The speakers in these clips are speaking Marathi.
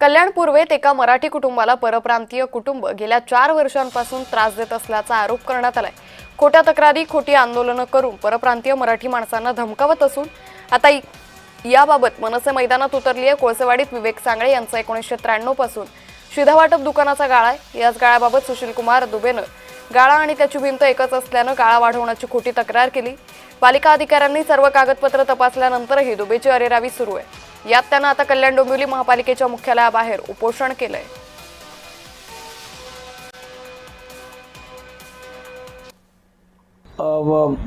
कल्याण पूर्वेत एका मराठी कुटुंबाला परप्रांतीय कुटुंब गेल्या चार वर्षांपासून त्रास देत असल्याचा आरोप करण्यात आलाय. खोट्या तक्रारी खोटी आंदोलनं करून परप्रांतीय मराठी माणसांना धमकावत असून आता याबाबत मनसे मैदानात उतरली आहे कोळसेवाडीत विवेक सांगळे यांचा एकोणीसशे त्र्याण्णवपासून. शिधावाटप दुकानाचा गाळा आहे. याच गाळ्याबाबत सुशीलकुमार दुबेनं गाळा आणि त्याची भिंत एकच असल्यानं गाळा वाढवण्याची खोटी तक्रार केली. पालिका अधिकाऱ्यांनी सर्व कागदपत्र तपासल्यानंतरही दुबेची अरेरावी सुरू आहे. यात त्यानं आता कल्याण डोंबिवली महापालिकेच्या मुख्यालयाबाहेर उपोषण केलंय.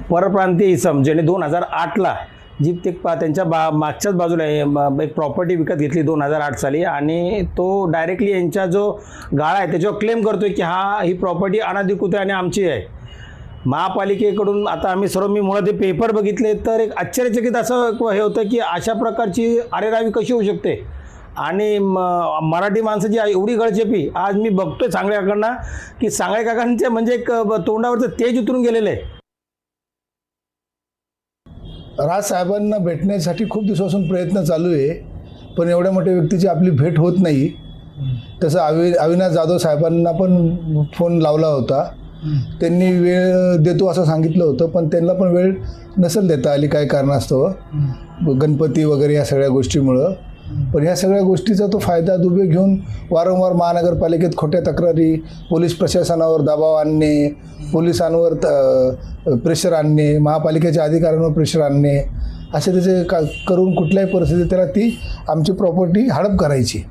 परप्रांतीय इसम ज्याने दोन हजार आठला जी ते पा त्यांच्या बा मागच्याच बाजूला आहे, एक प्रॉपर्टी विकत घेतली दोन हजार आठ साली आणि तो डायरेक्टली यांचा जो गाळा आहे त्याच्यावर क्लेम करतोय की हा ही प्रॉपर्टी अनाधिकृत आहे आणि आमची आहे. महापालिकेकडून आता आम्ही सर्व मी मुळात ते पेपर बघितले तर एक आश्चर्यचकित असं हे होतं की अशा प्रकारची अरेरावी कशी होऊ शकते? आणि म- मराठी माणसाची एवढी गळचेपी आज मी बघतोय सांगळे काकांना की सांगळे काकांचे म्हणजे एक ब- तोंडावरचं तेज उतरून गेलेलं. आहे राज साहेबांना भेटण्यासाठी खूप दिवसापासून प्रयत्न चालू आहे पण एवढ्या मोठ्या व्यक्तीची आपली भेट होत नाही. तसं अवि अविनाश जाधव साहेबांना पण फोन लावला होता. त्यांनी वेळ देतो असं सांगितलं होतं पण त्यांना पण वेळ नसेल देता आली काय कारणास्तव. गणपती वगैरे या सगळ्या गोष्टीमुळं. पण ह्या सगळ्या गोष्टीचा तो फायदा दुबे घेऊन वारंवार महानगरपालिकेत खोट्या तक्रारी पोलीस प्रशासनावर दबाव आणणे पोलिसांवर प्रेशर आणणे महापालिकेच्या अधिकाऱ्यांवर प्रेशर आणणे असे त्याचे का करून कुठल्याही परिस्थितीत त्याला ती आमची प्रॉपर्टी हडप करायची.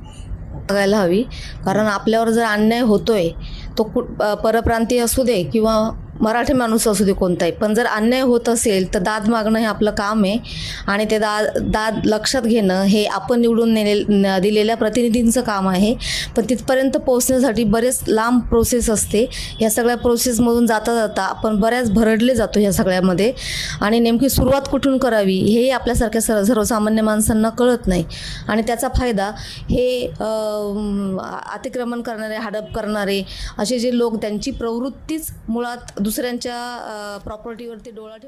बघायला हवी. कारण आपल्यावर जर अन्याय होतोय तो कु परप्रांतीय असू दे किंवा मराठी माणूस असू दे कोणताही पण जर अन्याय होत असेल तर दाद मागणं हे आपलं काम आहे. आणि ते दाद दाद लक्षात घेणं हे आपण निवडून नेले दिलेल्या प्रतिनिधींचं काम आहे. पण तिथपर्यंत पोहोचण्यासाठी बरेच लांब प्रोसेस असते. या सगळ्या प्रोसेसमधून जाता जाता आपण बऱ्याच भरडले जातो ह्या सगळ्यामध्ये. आणि नेमकी सुरुवात कुठून करावी हेही आपल्यासारख्या सर सर्वसामान्य माणसांना कळत नाही. आणि त्याचा फायदा हे अतिक्रमण करणारे हडप करणारे असे जे लोक त्यांची प्रवृत्तीच मुळात दुसऱ्यांच्या प्रॉपर्टीवरती डोळा ठेव